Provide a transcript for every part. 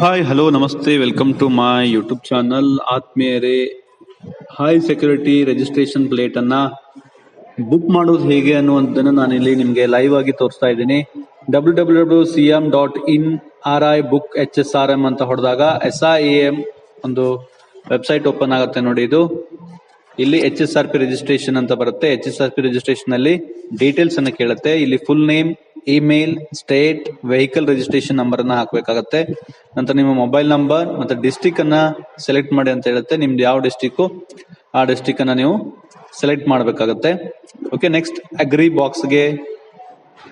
Hi hello ನಮಸ್ತೆ welcome to my YouTube channel ಆತ್ಮೀಯರೇ hi security registration plate ಅನ್ನ book ಮಾಡೋದು ಹೇಗೆ ಅನ್ನುವಂಥದ್ದನ್ನು ನಾನು ಇಲ್ಲಿ ನಿಮಗೆ ಲೈವ್ ಆಗಿ ತೋರಿಸ್ತಾ ಇದ್ದೀನಿ. W W W C M dot in R I book H S R M ಅಂತ ಹೊಡೆದಾಗ ಎಸ್ ಐ ಎ ಎಂ ಒಂದು ವೆಬ್ಸೈಟ್ ಓಪನ್ ಆಗುತ್ತೆ ನೋಡಿ ಇದು. ಇಲ್ಲಿ H S R P registration ಅಂತ ಬರುತ್ತೆ. H S R P registration ಅಲ್ಲಿ ಡೀಟೇಲ್ಸ್ ಅನ್ನು ಕೇಳುತ್ತೆ. ಇಲ್ಲಿ full name email state vehicle registration number ಅನ್ನ ಹಾಕಬೇಕಾಗತ್ತೆ. ನಂತರ ನಿಮ್ಮ ಮೊಬೈಲ್ ನಂಬರ್ ಮತ್ತೆ ಡಿಸ್ಟಿಕ್ ಅನ್ನ ಸೆಲೆಕ್ಟ್ ಮಾಡಿ ಅಂತ ಹೇಳುತ್ತೆ. ನಿಮ್ದು ಯಾವ ಡಿಸ್ಟಿಕ್ ಆ ಡಿಸ್ಟಿಕ್ ಅನ್ನ ನೀವು ಸೆಲೆಕ್ಟ್ ಮಾಡಬೇಕಾಗತ್ತೆ. ಓಕೆ ನೆಕ್ಸ್ಟ್ ಅಗ್ರಿ ಬಾಕ್ಸ್ಗೆ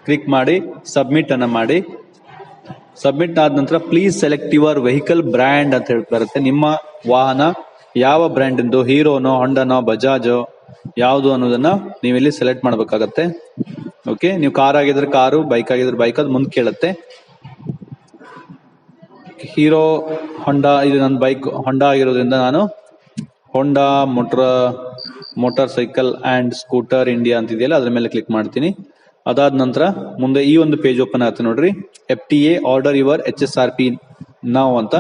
ಕ್ಲಿಕ್ ಮಾಡಿ ಸಬ್ಮಿಟ್ ಅನ್ನ ಮಾಡಿ. ಸಬ್ಮಿಟ್ ಆದ ನಂತರ please select your vehicle brand ಅಂತ ಹೇಳಿ ಬರುತ್ತೆ. ನಿಮ್ಮ ವಾಹನ ಯಾವ ಬ್ರ್ಯಾಂಡ್ ಇಂದು ಹೀರೋನೋ ಹೊಂಡನೋ ಬಜಾಜೋ ಯಾವುದು ಅನ್ನೋದನ್ನ ನೀವಿಲ್ಲಿ ಸೆಲೆಕ್ಟ್ ಮಾಡಬೇಕಾಗತ್ತೆ. ಓಕೆ ನೀವು ಕಾರ್ ಆಗಿದ್ರೆ ಕಾರು ಬೈಕ್ ಆಗಿದ್ರೆ ಬೈಕ್ ಅದು ಮುಂದೆ ಕೇಳುತ್ತೆ. ಹೀರೋ ಹೊಂಡಾ ಇದು ನನ್ನ ಬೈಕ್ ಹೊಂಡಾ ಆಗಿರೋದ್ರಿಂದ ನಾನು Honda motor motorcycle and scooter India ಅಂತ ಇದೆಯಲ್ಲ ಅದ್ರ ಮೇಲೆ ಕ್ಲಿಕ್ ಮಾಡ್ತೀನಿ. ಅದಾದ ನಂತರ ಮುಂದೆ ಈ ಒಂದು ಪೇಜ್ ಓಪನ್ ಆಗುತ್ತೆ ನೋಡ್ರಿ. F T A order your H S R P ನಾವು ಅಂತ.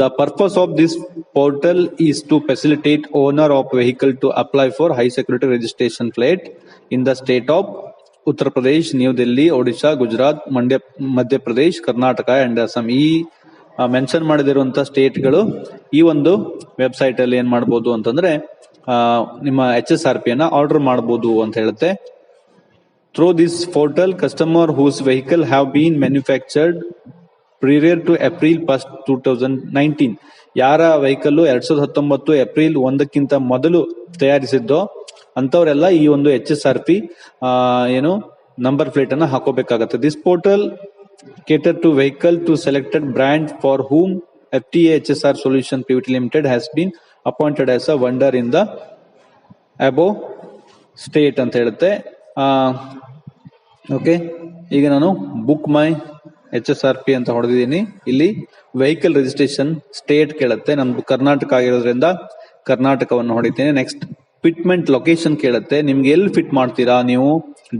The purpose of this portal is to facilitate owner of vehicle to apply for high security registration plate in the state of Uttar Pradesh, New Delhi, Odisha, Gujarat, Mandya Madhya Pradesh Karnataka and Assam ಈ mention ಮಾಡದಿರುವಂತ ಸ್ಟೇಟ್ಗಳು ಈ ಒಂದು website ಅಲ್ಲಿ ಏನ್ ಮಾಡಬಹುದು ಅಂತಂದ್ರೆ ನಿಮ್ಮ H S R P ಅನ್ನ order ಮಾಡಬಹುದು ಅಂತ ಹೇಳುತ್ತೆ. Through this portal customer whose vehicle have been manufactured prior to April first two thousand nineteen ಯಾರ ವೆಹಿಕಲ್ ಎರಡ್ ಸಾವಿರದ ಹತ್ತೊಂಬತ್ತು ಏಪ್ರಿಲ್ ಒಂದಕ್ಕಿಂತ ಮೊದಲು ತಯಾರಿಸಿದ್ದೋ ಅಂತವರೆಲ್ಲ ಈ ಒಂದು ಎಚ್ ಎಸ್ ಆರ್ ಪಿ ಏನು ನಂಬರ್ ಪ್ಲೇಟ್ ಅನ್ನ ಹಾಕೋಬೇಕಾಗತ್ತೆ. This portal cater to vehicle to selected brand for whom F T H S R solution PVT limited has been appointed as a vendor in the above state ಅಂತ ಹೇಳುತ್ತೆ. Okay ಈಗ ನಾನು book my H S R P ಅಂತ ಹೊಡೆದಿದ್ದೀನಿ. ಇಲ್ಲಿ vehicle registration state ಕೇಳುತ್ತೆ. ನಮ್ದು ಕರ್ನಾಟಕ ಆಗಿರೋದ್ರಿಂದ ಕರ್ನಾಟಕವನ್ನು ಹೊಡಿತೀನಿ. ನೆಕ್ಸ್ಟ್ ಫಿಟ್ಮೆಂಟ್ ಲೊಕೇಶನ್ ಕೇಳುತ್ತೆ. ನಿಮ್ಗೆ ಎಲ್ಲಿ ಫಿಟ್ ಮಾಡ್ತೀರಾ? ನೀವು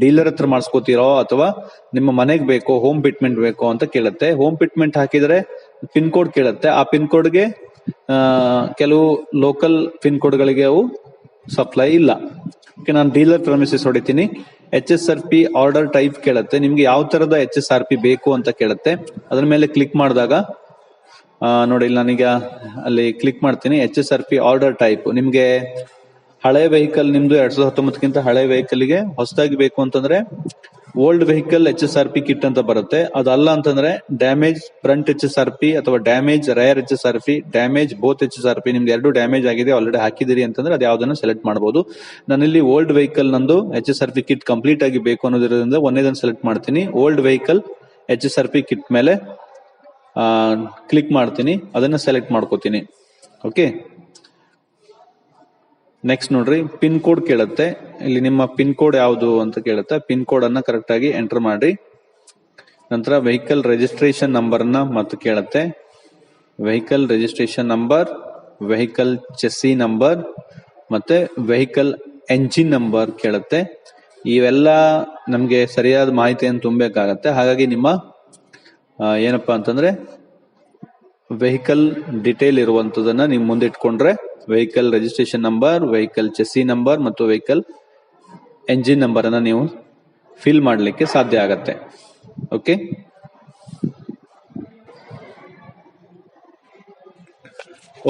ಡೀಲರ್ ಹತ್ರ ಮಾಡಿಸ್ಕೋತೀರೋ ಅಥವಾ ನಿಮ್ಮ ಮನೆಗೆ ಬೇಕೋ ಹೋಮ್ ಫಿಟ್ಮೆಂಟ್ ಬೇಕೋ ಅಂತ ಕೇಳುತ್ತೆ. ಹೋಮ್ ಫಿಟ್ಮೆಂಟ್ ಹಾಕಿದ್ರೆ ಪಿನ್ ಕೋಡ್ ಕೇಳುತ್ತೆ. ಆ ಪಿನ್ ಕೋಡ್ಗೆ ಕೆಲವು ಲೋಕಲ್ ಪಿನ್ ಕೋಡ್ಗಳಿಗೆ ಅವು ಸಪ್ಲೈ ಇಲ್ಲ. ಓಕೆ ನಾನು ಡೀಲರ್ ಪ್ರಮಿಸಸ್ ಹೊಡಿತೀನಿ. H S R P order type ಕೇಳುತ್ತೆ. ನಿಮ್ಗೆ ಯಾವ ತರದ ಎಚ್ ಎಸ್ ಆರ್ ಪಿ ಬೇಕು ಅಂತ ಕೇಳುತ್ತೆ. ಅದ್ರ ಮೇಲೆ ಕ್ಲಿಕ್ ಮಾಡಿದಾಗ ನೋಡಿ, ನನಗೆ ನಾನೀಗ ಅಲ್ಲಿ ಕ್ಲಿಕ್ ಮಾಡ್ತೀನಿ. H S R P order type ನಿಮ್ಗೆ ಹಳೆ ವೆಹಿಕಲ್ ನಿಮ್ದು ಎರಡ್ ಸಾವಿರದ ಹತ್ತೊಂಬತ್ತಕ್ಕಿಂತ ಹಳೆ vehicle ಗೆ ಹೊಸದಾಗಿ ಬೇಕು ಅಂತಂದ್ರೆ old vehicle H S R P kit ಅಂತ ಬರುತ್ತೆ. ಅದಲ್ಲ ಅಂತಂದ್ರೆ damage front H S R P ಅಥವಾ damage rear H S R P damage both H S R P ನಿಮ್ದು ಎರಡು ಡ್ಯಾಮೇಜ್ ಆಗಿದೆ ಆಲ್ರೆಡಿ ಹಾಕಿದಿರಿ ಅಂತಂದ್ರೆ ಅದು ಯಾವ್ದನ್ನ ಸೆಲೆಕ್ಟ್ ಮಾಡಬಹುದು ಇಲ್ಲಿ ಓಲ್ಡ್ ವೆಹಿಕಲ್ ನಂದು H S R P kit complete ಆಗಿ ಬೇಕು ಅನ್ನೋದ್ರಿಂದ ಒಂದೇದನ್ನ ಸೆಲೆಕ್ಟ್ ಮಾಡ್ತೀನಿ. Old vehicle H S R P kit ಮೇಲೆ ಕ್ಲಿಕ್ ಮಾಡ್ತೀನಿ. ಅದನ್ನ ಸೆಲೆಕ್ಟ್ ಮಾಡ್ಕೋತೀನಿ. ಓಕೆ ನೆಕ್ಸ್ಟ್ ನೋಡ್ರಿ ಪಿನ್ ಕೋಡ್ ಕೇಳುತ್ತೆ. ಇಲ್ಲಿ ನಿಮ್ಮ ಪಿನ್ ಕೋಡ್ ಯಾವುದು ಅಂತ ಕೇಳುತ್ತೆ. ಪಿನ್ ಕೋಡ್ ಅನ್ನ ಕರೆಕ್ಟ್ ಆಗಿ ಎಂಟರ್ ಮಾಡ್ರಿ. ನಂತರ ವೆಹಿಕಲ್ ರಿಜಿಸ್ಟ್ರೇಷನ್ ನಂಬರ್ನ ಮತ್ತೆ ಕೇಳುತ್ತೆ. Vehicle registration number vehicle chassis number ಮತ್ತೆ ವೆಹಿಕಲ್ ಎಂಜಿನ್ ನಂಬರ್ ಕೇಳುತ್ತೆ. ಇವೆಲ್ಲ ನಮಗೆ ಸರಿಯಾದ ಮಾಹಿತಿಯನ್ನು ತುಂಬಬೇಕಾಗತ್ತೆ. ಹಾಗಾಗಿ ನಿಮ್ಮ ಏನಪ್ಪಾ ಅಂತಂದ್ರೆ ವೆಹಿಕಲ್ ಡಿಟೇಲ್ ಇರುವಂತದನ್ನ ನೀವು ಮುಂದೆ ಇಟ್ಕೊಂಡ್ರೆ vehicle registration number, vehicle chassis number ಮತ್ತು ವೆಹಿಕಲ್ ಎಂಜಿನ್ ನಂಬರ್ ಅನ್ನ ನೀವು ಫಿಲ್ ಮಾಡಲಿಕ್ಕೆ ಸಾಧ್ಯ ಆಗತ್ತೆ. ಓಕೆ?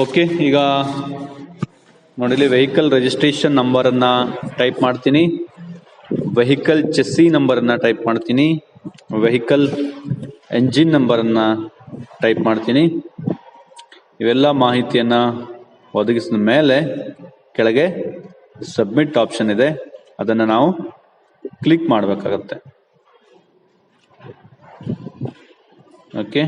ಓಕೆ, ಈಗ ನೋಡಿಲಿ ವೆಹಿಕಲ್ ರಿಜಿಸ್ಟ್ರೇಷನ್ ನಂಬರ್ ಅನ್ನ ಟೈಪ್ ಮಾಡ್ತೀನಿ. ವೆಹಿಕಲ್ ಚೆಸ್ಸಿ ನಂಬರ್ ಅನ್ನ ಟೈಪ್ ಮಾಡ್ತೀನಿ. ವೆಹಿಕಲ್ ಎಂಜಿನ್ ನಂಬರ್ ಅನ್ನ ಟೈಪ್ ಮಾಡ್ತೀನಿ. ಇವೆಲ್ಲ ಮಾಹಿತಿಯನ್ನು ಒದಗಿಸಿದ ಮೇಲೆ ಕೆಳಗೆ ಸಬ್ಮಿಟ್ ಆಪ್ಷನ್ ಇದೆ. ಅದನ್ನು ನಾವು ಕ್ಲಿಕ್ ಮಾಡಬೇಕಾಗತ್ತೆ. ಓಕೆ.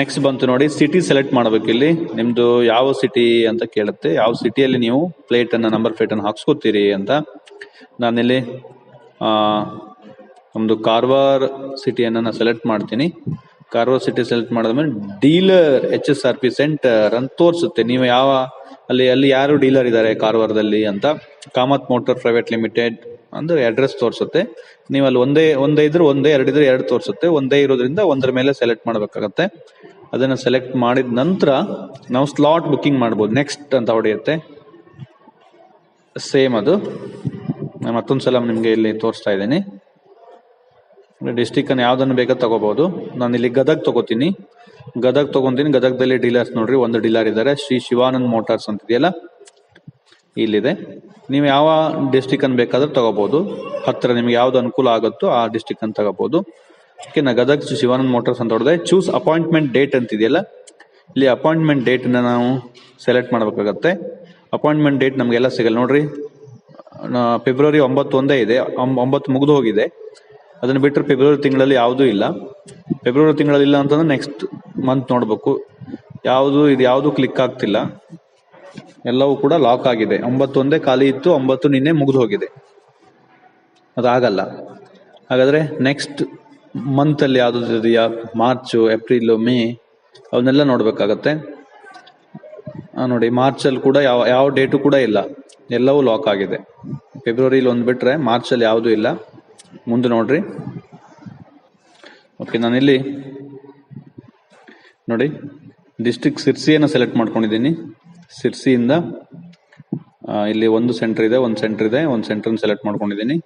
ನೆಕ್ಸ್ಟ್ ಬಂತು ನೋಡಿ, ಸಿಟಿ ಸೆಲೆಕ್ಟ್ ಮಾಡಬೇಕು ಇಲ್ಲಿ. ನಿಮ್ದು ಯಾವ ಸಿಟಿ ಅಂತ ಕೇಳುತ್ತೆ. ಯಾವ ಸಿಟಿಯಲ್ಲಿ ನೀವು ಪ್ಲೇಟನ್ನು, ನಂಬರ್ ಪ್ಲೇಟನ್ನು ಹಾಕ್ಸ್ಕೊತೀರಿ ಅಂತ ನಾನಿಲ್ಲಿ ಆ, ನಮ್ದು ಕಾರವಾರ ಸಿಟಿಯನ್ನು ನಾನು ಸೆಲೆಕ್ಟ್ ಮಾಡ್ತೀನಿ. ಕಾರವಾರ ಸಿಟಿ ಸೆಲೆಕ್ಟ್ ಮಾಡಿದ್ಮೇಲೆ dealer H S R P centre ಅಂತ ತೋರಿಸುತ್ತೆ. ನೀವು ಯಾವ ಅಲ್ಲಿ ಅಲ್ಲಿ ಯಾರು ಡೀಲರ್ ಇದ್ದಾರೆ ಕಾರವಾರದಲ್ಲಿ ಅಂತ. ಕಾಮತ್ ಮೋಟರ್ ಪ್ರೈವೇಟ್ ಲಿಮಿಟೆಡ್ ಅಂದ್ರೆ ಅಡ್ರೆಸ್ ತೋರಿಸುತ್ತೆ. ನೀವು ಅಲ್ಲಿ ಒಂದೇ ಒಂದೇ ಇದ್ರೆ ಒಂದೇ ಎರಡಿದ್ರೆ ಎರಡು ತೋರಿಸುತ್ತೆ. ಒಂದೇ ಇರೋದ್ರಿಂದ ಒಂದರ ಮೇಲೆ ಸೆಲೆಕ್ಟ್ ಮಾಡಬೇಕಾಗತ್ತೆ. ಅದನ್ನ ಸೆಲೆಕ್ಟ್ ಮಾಡಿದ ನಂತರ ನಾವು ಸ್ಲಾಟ್ ಬುಕ್ಕಿಂಗ್ ಮಾಡ್ಬೋದು. ನೆಕ್ಸ್ಟ್ ಅಂತ ಹೊಡೆಯುತ್ತೆ. ಸೇಮ್ ಅದು. ನಾನು ಮತ್ತೊಂದ್ಸಲ ನಿಮಗೆ ಇಲ್ಲಿ ತೋರಿಸ್ತಾ ಇದ್ದೀನಿ. ಡಿಸ್ಟಿಕ್ ಅನ್ನು ಯಾವ್ದನ್ನು ಬೇಕಾದ್ ತಗೋಬಹುದು. ನಾನು ಇಲ್ಲಿ ಗದಗ್ ತಗೋತೀನಿ. ಗದಗ್ ತಗೊಂತೀನಿ. ಗದಗದಲ್ಲಿ ಡೀಲರ್ಸ್ ನೋಡ್ರಿ, ಒಂದು ಡೀಲರ್ ಇದ್ದಾರೆ. ಶ್ರೀ ಶಿವಾನಂದ್ ಮೋಟಾರ್ಸ್ ಅಂತ ಇದೆಯಲ್ಲ ಇಲ್ಲಿದೆ. ನೀವು ಯಾವ ಡಿಸ್ಟಿಕ್ ಅನ್ನು ಬೇಕಾದ್ರೂ ತಗೋಬಹುದು. ಹತ್ರ ನಿಮ್ಗೆ ಯಾವ್ದು ಅನುಕೂಲ ಆಗುತ್ತೋ ಆ ಡಿಸ್ಟಿಕ್ ಅನ್ನು ತಗೋಬಹುದು. ಗದಗ್ ಶ್ರೀ ಶಿವಾನಂದ್ ಮೋಟಾರ್ಸ್ ಅಂತ ಹೊಡೆದ್ರೆ ಚೂಸ್ ಅಪಾಯಿಂಟ್ಮೆಂಟ್ ಡೇಟ್ ಅಂತ ಇದೆಯಲ್ಲ ಇಲ್ಲಿ ಅಪಾಯಿಂಟ್ಮೆಂಟ್ ಡೇಟ್ ನಾವು ಸೆಲೆಕ್ಟ್ ಮಾಡಬೇಕಾಗತ್ತೆ. ಅಪಾಯಿಂಟ್ಮೆಂಟ್ ಡೇಟ್ ನಮಗೆಲ್ಲ ಸಿಗಲ್ಲ. ನೋಡ್ರಿ ಫೆಬ್ರವರಿ ಒಂಬತ್ತು ಒಂದೇ ಇದೆ. ಒಂಬ- ಒಂಬತ್ತು ಮುಗಿದು ಹೋಗಿದೆ. ಅದನ್ನ ಬಿಟ್ಟರೆ ಫೆಬ್ರವರಿ ತಿಂಗಳಲ್ಲಿ ಯಾವುದೂ ಇಲ್ಲ. ಫೆಬ್ರವರಿ ತಿಂಗಳಲ್ಲಿ ಇಲ್ಲ ಅಂತಂದ್ರೆ ನೆಕ್ಸ್ಟ್ ಮಂತ್ ನೋಡಬೇಕು. ಯಾವುದು, ಇದು ಯಾವುದು ಕ್ಲಿಕ್ ಆಗ್ತಿಲ್ಲ. ಎಲ್ಲವೂ ಕೂಡ ಲಾಕ್ ಆಗಿದೆ. ಒಂಬತ್ತು ಒಂದೇ ಖಾಲಿ ಇತ್ತು, ಒಂಬತ್ತು ನಿನ್ನೆ ಮುಗಿದು ಹೋಗಿದೆ. ಅದಾಗಲ್ಲ ಹಾಗಾದ್ರೆ ನೆಕ್ಸ್ಟ್ ಮಂತ್ ಅಲ್ಲಿ ಯಾವ್ದು ಇದೆಯಾ? ಮಾರ್ಚ್ ಏಪ್ರಿಲ್ ಮೇ ಅವನ್ನೆಲ್ಲ ನೋಡ್ಬೇಕಾಗತ್ತೆ. ನೋಡಿ ಮಾರ್ಚ್ ಅಲ್ಲಿ ಕೂಡ ಯಾವ ಯಾವ ಡೇಟು ಕೂಡ ಇಲ್ಲ. ಎಲ್ಲವೂ ಲಾಕ್ ಆಗಿದೆ. ಫೆಬ್ರವರಿಲಿ ಒಂದು ಬಿಟ್ರೆ ಮಾರ್ಚ್ ಅಲ್ಲಿ ಯಾವುದೂ ಇಲ್ಲ. ಮುಂದೆ ನೋಡ್ರಿ. ಓಕೆ ನಾನಿಲ್ಲಿ ನೋಡಿ ಡಿಸ್ಟಿಕ್ ಸಿರ್ಸಿಯನ್ನು ಸೆಲೆಕ್ಟ್ ಮಾಡ್ಕೊಂಡಿದ್ದೀನಿ. ಸಿರ್ಸಿಯಿಂದ ಇಲ್ಲಿ ಒಂದು ಸೆಂಟರ್ ಇದೆ, ಒಂದು ಸೆಂಟರ್ ಇದೆ, ಒಂದು ಸೆಂಟರ್ ಸೆಲೆಕ್ಟ್ ಮಾಡ್ಕೊಂಡಿದ್ದೀನಿ.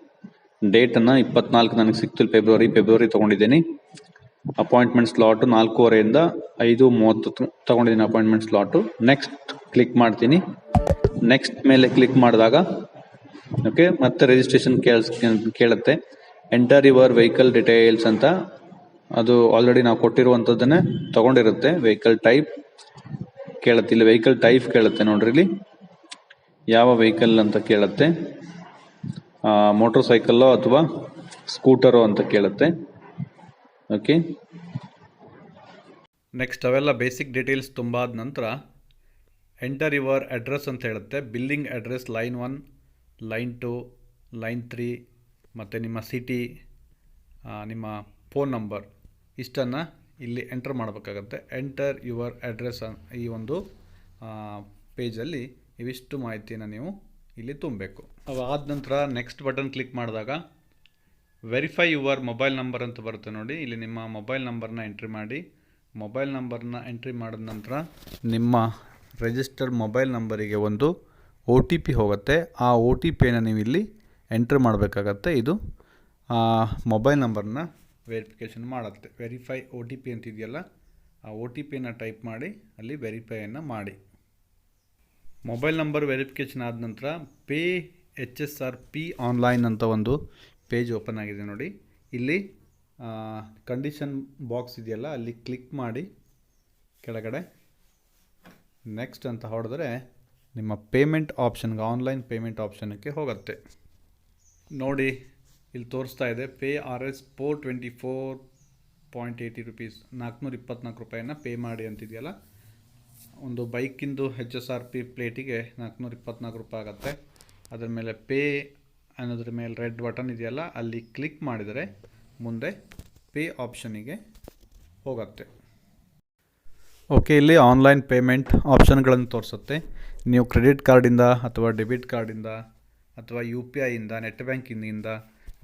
ಡೇಟನ್ನು ಇಪ್ಪತ್ನಾಲ್ಕು ನನಗೆ ಸಿಕ್ತು ಫೆಬ್ರವರಿ ಫೆಬ್ರವರಿ ತಗೊಂಡಿದ್ದೀನಿ. ಅಪಾಯಿಂಟ್ಮೆಂಟ್ ಸ್ಲಾಟ್ ನಾಲ್ಕೂವರೆಯಿಂದ ಐದು ಮೂವತ್ತು ತಗೊಂಡಿದ್ದೀನಿ ಅಪಾಯಿಂಟ್ಮೆಂಟ್ ಸ್ಲಾಟು ನೆಕ್ಸ್ಟ್ ಕ್ಲಿಕ್ ಮಾಡ್ತೀನಿ. ನೆಕ್ಸ್ಟ್ ಮೇಲೆ ಕ್ಲಿಕ್ ಮಾಡಿದಾಗ ಓಕೆ ಮತ್ತೆ ರಿಜಿಸ್ಟ್ರೇಷನ್ ಕೇಳಿಸ್, ಕೇಳುತ್ತೆ. ಎಂಟರ್ ಯುವರ್ ವೆಹಿಕಲ್ ಡಿಟೇಲ್ಸ್ ಅಂತ. ಅದು ಆಲ್ರೆಡಿ ನಾವು ಕೊಟ್ಟಿರುವಂಥದ್ದನ್ನೇ ತಗೊಂಡಿರುತ್ತೆ ವೆಹಿಕಲ್ ಟೈಪ್ ಕೇಳುತ್ತೆ. ಇಲ್ಲಿ ವೆಹಿಕಲ್ ಟೈಪ್ ಕೇಳುತ್ತೆ ನೋಡ್ರಿ ಇಲ್ಲಿ. ಯಾವ ವೆಹಿಕಲ್ ಅಂತ ಕೇಳುತ್ತೆ? ಮೋಟರ್ ಸೈಕಲ್ಲೋ ಅಥವಾ ಸ್ಕೂಟರೋ ಅಂತ ಕೇಳುತ್ತೆ. ಓಕೆ ನೆಕ್ಸ್ಟ್ ಅವೆಲ್ಲ ಬೇಸಿಕ್ ಡೀಟೇಲ್ಸ್ ತುಂಬಾದ ನಂತರ ಎಂಟರ್ ಯುವರ್ ಅಡ್ರೆಸ್ ಅಂತ ಹೇಳುತ್ತೆ. Billing address line one line two line three ಮತ್ತು ನಿಮ್ಮ ಸಿಟಿ ನಿಮ್ಮ ಫೋನ್ ನಂಬರ್ ಇಷ್ಟನ್ನು ಇಲ್ಲಿ ಎಂಟರ್ ಮಾಡಬೇಕಾಗತ್ತೆ. ಎಂಟರ್ ಯುವರ್ ಅಡ್ರೆಸ್ ಈ ಒಂದು ಪೇಜಲ್ಲಿ ಇವಿಷ್ಟು ಮಾಹಿತಿಯನ್ನು ನೀವು ಇಲ್ಲಿ ತುಂಬಬೇಕು. ಅವಾದ ನಂತರ ನೆಕ್ಸ್ಟ್ ಬಟನ್ ಕ್ಲಿಕ್ ಮಾಡಿದಾಗ ವೆರಿಫೈ ಯುವರ್ ಮೊಬೈಲ್ ನಂಬರ್ ಅಂತ ಬರುತ್ತೆ ನೋಡಿ. ಇಲ್ಲಿ ನಿಮ್ಮ ಮೊಬೈಲ್ ನಂಬರ್ನ ಎಂಟ್ರಿ ಮಾಡಿ. ಮೊಬೈಲ್ ನಂಬರ್ನ ಎಂಟ್ರಿ ಮಾಡಿದ ನಂತರ ನಿಮ್ಮ ರಿಜಿಸ್ಟರ್ಡ್ ಮೊಬೈಲ್ ನಂಬರಿಗೆ ಒಂದು ಒ ಟಿ ಪಿ ಹೋಗುತ್ತೆ. ಆ ಒ ಟಿ ಪಿಯನ್ನು ನೀವು ಇಲ್ಲಿ ಎಂಟ್ರ್ ಮಾಡಬೇಕಾಗತ್ತೆ. ಇದು ಮೊಬೈಲ್ ನಂಬರ್ನ ವೆರಿಫಿಕೇಷನ್ ಮಾಡುತ್ತೆ. ವೆರಿಫೈ ಒ ಟಿ ಪಿ ಅಂತಿದೆಯಲ್ಲ, ಆ ಒ ಟಿ ಪಿಯನ್ನು ಟೈಪ್ ಮಾಡಿ, ಅಲ್ಲಿ ವೆರಿಫೈಯನ್ನು ಮಾಡಿ. ಮೊಬೈಲ್ ನಂಬರ್ ವೆರಿಫಿಕೇಷನ್ ಆದ ನಂತರ pay H S R P online ಅಂತ ಒಂದು ಪೇಜ್ ಓಪನ್ ಆಗಿದೆ ನೋಡಿ. ಇಲ್ಲಿ ಕಂಡೀಷನ್ ಬಾಕ್ಸ್ ಇದೆಯಲ್ಲ, ಅಲ್ಲಿ ಕ್ಲಿಕ್ ಮಾಡಿ. ಕೆಳಗಡೆ. ನೆಕ್ಸ್ಟ್ ಅಂತ ಹೊಡೆದ್ರೆ, ನಿಮ್ಮ ಪೇಮೆಂಟ್ ಆಪ್ಷನ್ಗೆ ಆನ್ಲೈನ್ ಪೇಮೆಂಟ್ ಆಪ್ಷನ್ಗೆ ಹೋಗುತ್ತೆ. ನೋಡಿ, ಇಲ್ಲಿ ತೋರಿಸ್ತಾ ಇದೆ. Pay R S four twenty four point eighty rupees ನಾಲ್ಕುನೂರ ಇಪ್ಪತ್ನಾಲ್ಕು ರೂಪಾಯಿನ ಪೇ ಮಾಡಿ ಅಂತಿದೆಯಲ್ಲ? ಒಂದು ಬೈಕಿಂದು ಹೆಚ್ ಎಸ್ ಆರ್ ಪಿ ಪ್ಲೇಟಿಗೆ ನಾಲ್ಕುನೂರ ಇಪ್ಪತ್ನಾಲ್ಕು ರೂಪಾಯಿ ಆಗುತ್ತೆ. ಅದರ ಮೇಲೆ ಪೇ ಅನ್ನೋದ್ರ ಮೇಲೆ ರೆಡ್ ಬಟನ್ ಇದೆಯಲ್ಲ, ಅಲ್ಲಿ ಕ್ಲಿಕ್ ಮಾಡಿದರೆ ಮುಂದೆ ಪೇ ಆಪ್ಷನಿಗೆ ಹೋಗುತ್ತೆ. ಓಕೆ ಇಲ್ಲಿ ಆನ್ಲೈನ್ ಪೇಮೆಂಟ್ ಆಪ್ಷನ್ಗಳನ್ನು ತೋರಿಸುತ್ತೆ. ನೀವು ಕ್ರೆಡಿಟ್ ಕಾರ್ಡಿಂದ ಅಥವಾ ಡೆಬಿಟ್ ಕಾರ್ಡಿಂದ ಅಥವಾ ಯು ಪಿ ಐಯಿಂದ ನೆಟ್ ಬ್ಯಾಂಕಿಂಗಿಂದ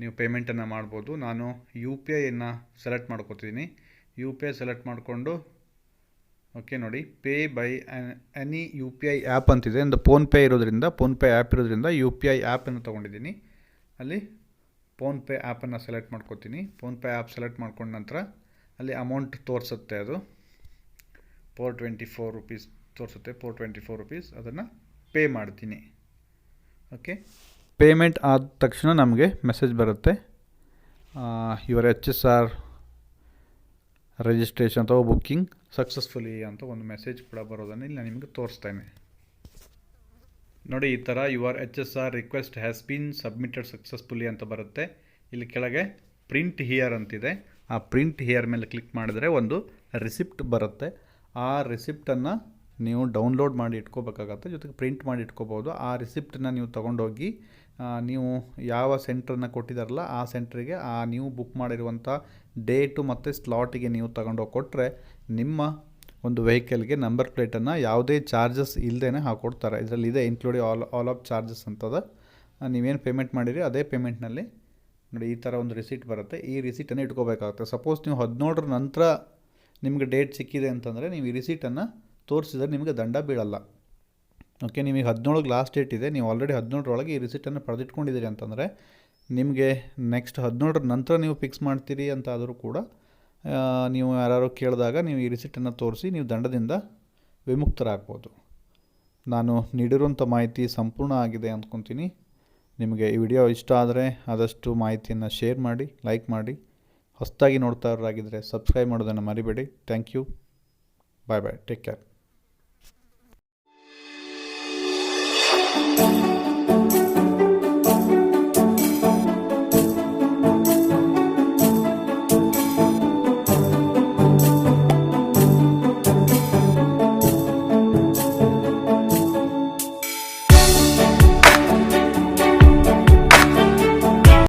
ನೀವು ಪೇಮೆಂಟನ್ನು ಮಾಡ್ಬೋದು. ನಾನು ಯು ಪಿ ಐಯನ್ನು ಸೆಲೆಕ್ಟ್ ಮಾಡ್ಕೋತಿದ್ದೀನಿ ಯು ಪಿ ಐ ಸೆಲೆಕ್ಟ್ ಮಾಡಿಕೊಂಡು ಓಕೆ ನೋಡಿ pay by any U P I app ಅಂತಿದೆ. ಒಂದು ಫೋನ್ಪೇ ಇರೋದ್ರಿಂದ ಫೋನ್ಪೇ ಆ್ಯಪ್ ಇರೋದ್ರಿಂದ ಯು ಪಿ ಐ ಆ್ಯಪನ್ನು ತೊಗೊಂಡಿದ್ದೀನಿ ಅಲ್ಲಿ ಫೋನ್ಪೇ ಆ್ಯಪನ್ನು ಸೆಲೆಕ್ಟ್ ಮಾಡ್ಕೋತೀನಿ ಫೋನ್ಪೇ ಆ್ಯಪ್ ಸೆಲೆಕ್ಟ್ ಮಾಡ್ಕೊಂಡ ನಂತರ ಅಲ್ಲಿ ಅಮೌಂಟ್ ತೋರಿಸುತ್ತೆ ಅದು. ಫೋರ್ ಟ್ವೆಂಟಿ ಫೋರ್ ರುಪೀಸ್ ತೋರಿಸುತ್ತೆ. ಫೋರ್ ಟ್ವೆಂಟಿ ಫೋರ್ ರುಪೀಸ್ ಅದನ್ನು ಪೇ ಮಾಡ್ತೀನಿ. ಓಕೆ ಪೇಮೆಂಟ್ ಆದ ತಕ್ಷಣ ನಮಗೆ ಮೆಸೇಜ್ ಬರುತ್ತೆ. Your H S R registration ಅಥವಾ ಬುಕ್ಕಿಂಗ್ ಸಕ್ಸಸ್ಫುಲಿ ಅಂತ ಒಂದು ಮೆಸೇಜ್ ಕೂಡ ಬರೋದನ್ನು ಇಲ್ಲಿ ನಾನು ನಿಮಗೆ ತೋರಿಸ್ತೇನೆ ನೋಡಿ, ಈ ಥರ your H S R request has been submitted successfully ಅಂತ ಬರುತ್ತೆ. ಇಲ್ಲಿ ಕೆಳಗೆ ಪ್ರಿಂಟ್ ಹಿಯರ್ ಅಂತಿದೆ. ಆ ಪ್ರಿಂಟ್ ಹಿಯರ್ ಮೇಲೆ ಕ್ಲಿಕ್ ಮಾಡಿದರೆ ಒಂದು ರಿಸಿಪ್ಟ್ ಬರುತ್ತೆ. ಆ ರಿಸಿಪ್ಟನ್ನು ನೀವು ಡೌನ್ಲೋಡ್ ಮಾಡಿ ಇಟ್ಕೋಬೇಕಾಗತ್ತೆ. ಜೊತೆಗೆ ಪ್ರಿಂಟ್ ಮಾಡಿ ಇಟ್ಕೋಬೋದು. ಆ ರಿಸಿಪ್ಟನ್ನ ನೀವು ತೊಗೊಂಡೋಗಿ ನೀವು ಯಾವ ಸೆಂಟ್ರನ್ನು ಕೊಟ್ಟಿದ್ದಾರಲ್ಲ ಆ ಸೆಂಟ್ರಿಗೆ ಆ ನೀವು ಬುಕ್ ಮಾಡಿರುವಂಥ ಡೇಟು ಮತ್ತು ಸ್ಲಾಟಿಗೆ ನೀವು ತಗೊಂಡೋಗಿ ಕೊಟ್ಟರೆ ನಿಮ್ಮ ಒಂದು ವೆಹಿಕಲ್ಗೆ ನಂಬರ್ ಪ್ಲೇಟನ್ನು ಯಾವುದೇ ಚಾರ್ಜಸ್ ಇಲ್ಲದೇ ಹಾಕೊಡ್ತಾರೆ. ಇದರಲ್ಲಿ ಇದೆ including all all of charges ಅಂತದ. ನೀವೇನು ಪೇಮೆಂಟ್ ಮಾಡಿರಿ, ಅದೇ ಪೇಮೆಂಟ್ನಲ್ಲಿ ನೋಡಿ ಈ ಥರ ಒಂದು ರಿಸೀಟ್ ಬರುತ್ತೆ. ಈ ರಿಸೀಟನ್ನು ಇಟ್ಕೋಬೇಕಾಗುತ್ತೆ. ಸಪೋಸ್ ನೀವು ಹದಿನೇಳರ ನಂತರ ನಿಮಗೆ ಡೇಟ್ ಸಿಕ್ಕಿದೆ ಅಂತಂದರೆ ನೀವು ಈ ರಿಸೀಟನ್ನು ತೋರಿಸಿದ್ರೆ ನಿಮಗೆ ದಂಡ ಬೀಳಲ್ಲ. ಓಕೆ ನಿಮಗೆ ಹದಿನೇಳಿಗೆ ಲಾಸ್ಟ್ ಡೇಟ್ ಇದೆ. ನೀವು ಆಲ್ರೆಡಿ ಹದಿನೇಳರೊಳಗೆ ಈ ರಿಸಿಟನ್ನು ಪಡೆದಿಟ್ಕೊಂಡಿದ್ದೀರಿ ಅಂತಂದರೆ, ನಿಮಗೆ ನೆಕ್ಸ್ಟ್ ಹದಿನೇಳರ ನಂತರ ನೀವು ಫಿಕ್ಸ್ ಮಾಡ್ತೀರಿ ಅಂತ ಆದರೂ ಕೂಡ ನೀವು ಯಾರು ಕೇಳಿದಾಗ ನೀವು ಈ ರಿಸಿಟನ್ನು ತೋರಿಸಿ ನೀವು ದಂಡದಿಂದ ವಿಮುಕ್ತರಾಗ್ಬೋದು. ನಾನು ನೀಡಿರುವಂಥ ಮಾಹಿತಿ ಸಂಪೂರ್ಣ ಆಗಿದೆ ಅಂದ್ಕೊತೀನಿ. ನಿಮಗೆ ಈ ವಿಡಿಯೋ ಇಷ್ಟ ಆದರೆ ಆದಷ್ಟು ಮಾಹಿತಿಯನ್ನು ಶೇರ್ ಮಾಡಿ ಲೈಕ್ ಮಾಡಿ. ಹೊಸದಾಗಿ ನೋಡ್ತಾ ಇರೋರಾಗಿದ್ದರೆ ಸಬ್ಸ್ಕ್ರೈಬ್ ಮಾಡೋದನ್ನು ಮರಿಬೇಡಿ. Thank you bye bye take care